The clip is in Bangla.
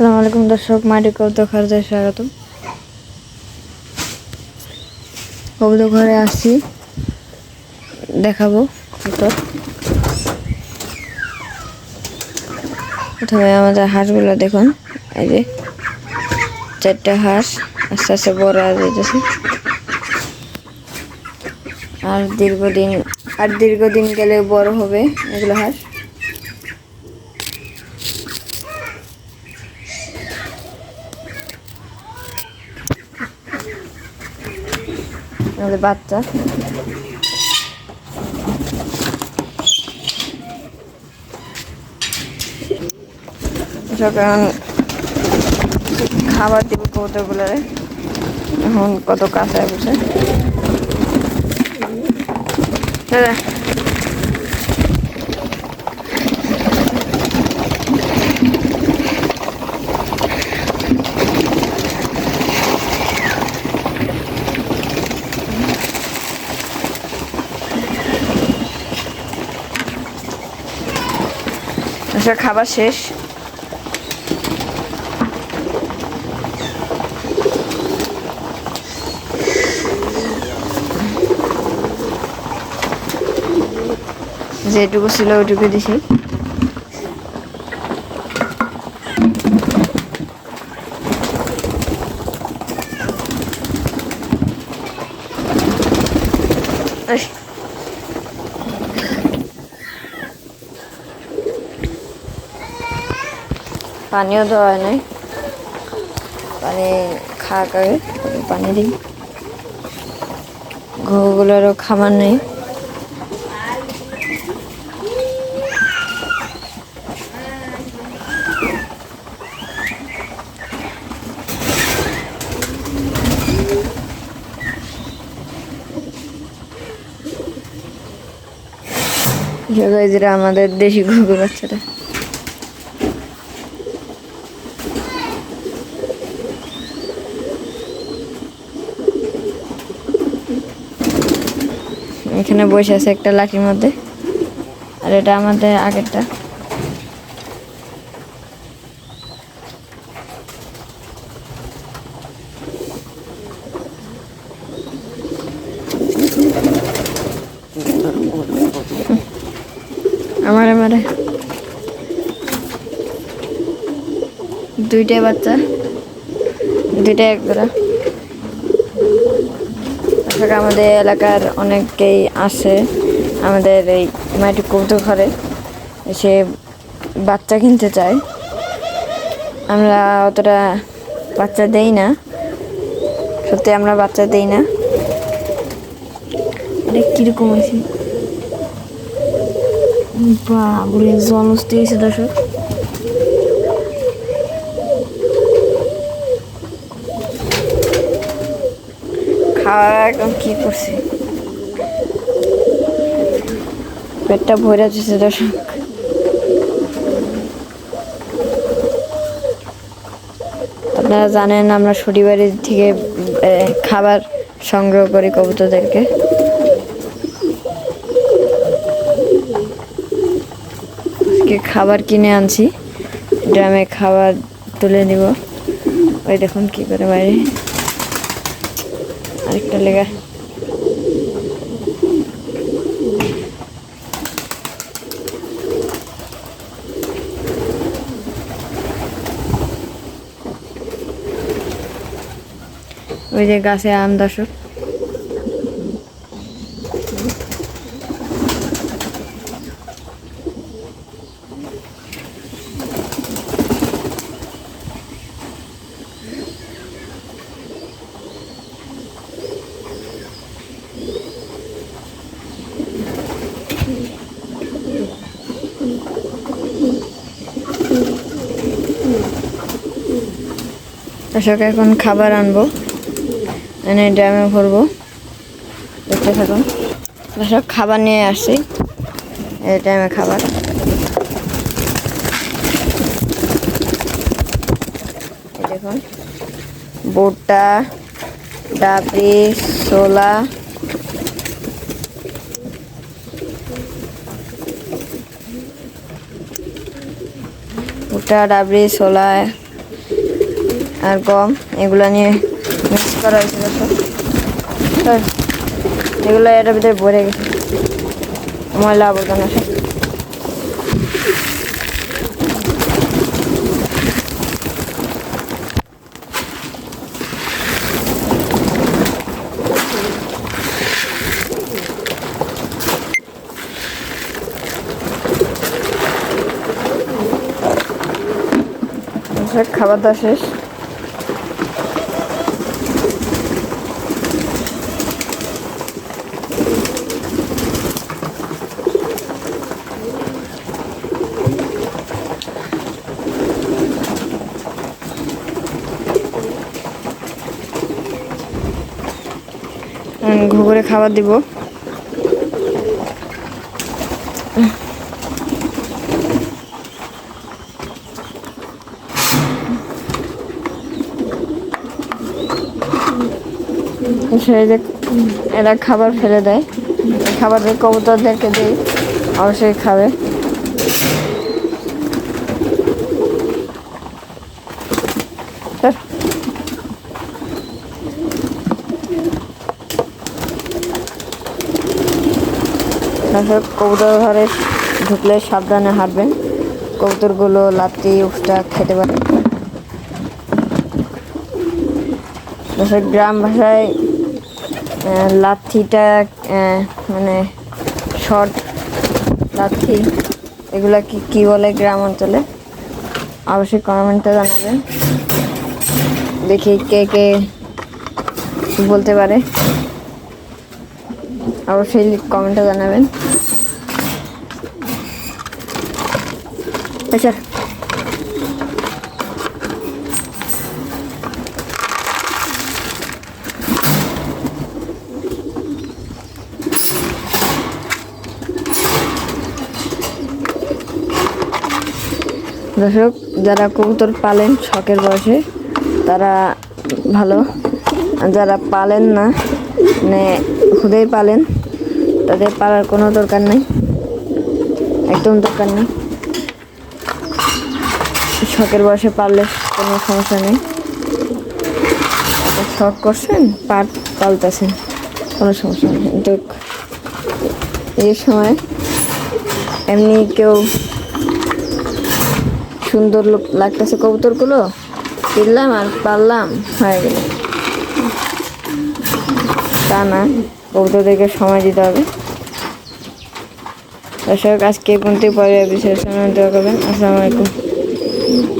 সালাম আলাইকুম দর্শক মাটি কৌতো খারজায় স্বাগত কৌতো ঘরে আসছি, দেখাবো কবুতর প্রথমে আমাদের হাঁসগুলো দেখুন, এই যে চারটা হাঁস, আস্তে আস্তে বড় যেতেছে আর দীর্ঘদিন আর দীর্ঘদিন গেলে বড় হবে এগুলো হাঁস। আমাদের বাচ্চা। সকাল খাবার দিব কবুতরগুলো এখন কত কাঁচায় বসে। দাদা আচ্ছা খাবার শেষ যেটুকু ছিল ওইটুকু দিছি এই। পানিও দেওয়া হয় নাই। পানি খাওয়া আগে পানি দিই ঘুগুলোরও খাবার নেই আমাদের দেশি ঘুঘু বাচ্চাটা। এখানে বসে আছে একটা লাঠির মধ্যে। আর এটা আমাদের আগেরটা। আমার, আমারে। দুইটাই বাচ্চা। দুইটাই এক আসলে আমাদের এলাকার অনেকেই আসে আমাদের এই মাটি কৌতুক ঘরে। এসে বাচ্চা কিনতে চায়। আমরা অতটা বাচ্চা দেই না। সত্যি আমরা বাচ্চা দেই না। এটা কীরকম আছে বাবুরে জল গেছে দর্শক। খাওয়া একদম কি করছে? পেটটা ভরে যাচ্ছে দর্শক। আপনারা জানেন আমরা শনিবারের থেকে খাবার সংগ্রহ করি কবুতরদেরকে। খাবার কিনে আনছি। ড্রামে খাবার তুলে নিব। ওই দেখুন কি করে বাইরে আরেকটা লেগা। ওই যে গাছে আম দর্শক দর্শক, এখন খাবার আনব। এনে ড্রামে ভরবো। দেখতে থাকুন। দর্শক, খাবার নিয়ে আসছি। এই টাইমে খাবার। দেখুন। ভুট্টা, ডাবরি, ছোলা। ভুট্টা, ডাবরি, ছোলা। আর গম, এগুলো নিয়ে মিক্স করা হয়েছে তো এগুলো এটার ভিতরে ভরে গেছে। ময়লা আবর্জনা সব। খাবার দাওয়া শেষ। ঘুঘুরে খাবার দিব। সেই যে এরা খাবার ফেলে দেয় খাবার দিয়ে কবুতরদেরকে দিই, অবশ্যই খাবে। দর্শক, কবুতর ঘরে ঢুকলে সাবধানে হাঁটবেন। কবুতরগুলো লাত্তি উফটা খেতে পারে গ্রাম ভাষায় লাথিটা মানে শর্ট লাথি এগুলা কি কি বলে গ্রাম অঞ্চলে? অবশ্যই কমেন্টে জানাবেন। দেখি কে কে বলতে পারে। অবশ্যই কমেন্টে জানাবেন। আচ্ছা। দর্শক, যারা কবুতর পালেন শখের বয়সে, তারা ভালো। যারা পালেন না মানে খুদেই পালেন, তাদের পালার কোনো দরকার নেই। একদম দরকার নেই। শখের বয়সে পারলে কোনো সমস্যা নেই। শখ করছেন পাট পালতেছেন, কোনো সমস্যা নেই। কিন্তু এই সময় এমনি কেউ সুন্দর লোক লাগতেছে কবুতরগুলো, কিনলাম আর পারলাম হয়ে গেল। তা না, কবুতরদেরকে সময় দিতে হবে। দর্শক, আজকে এই পর্যন্ত পরে সময় দেওয়া করবেন। আসসালামু আলাইকুম। Ooh.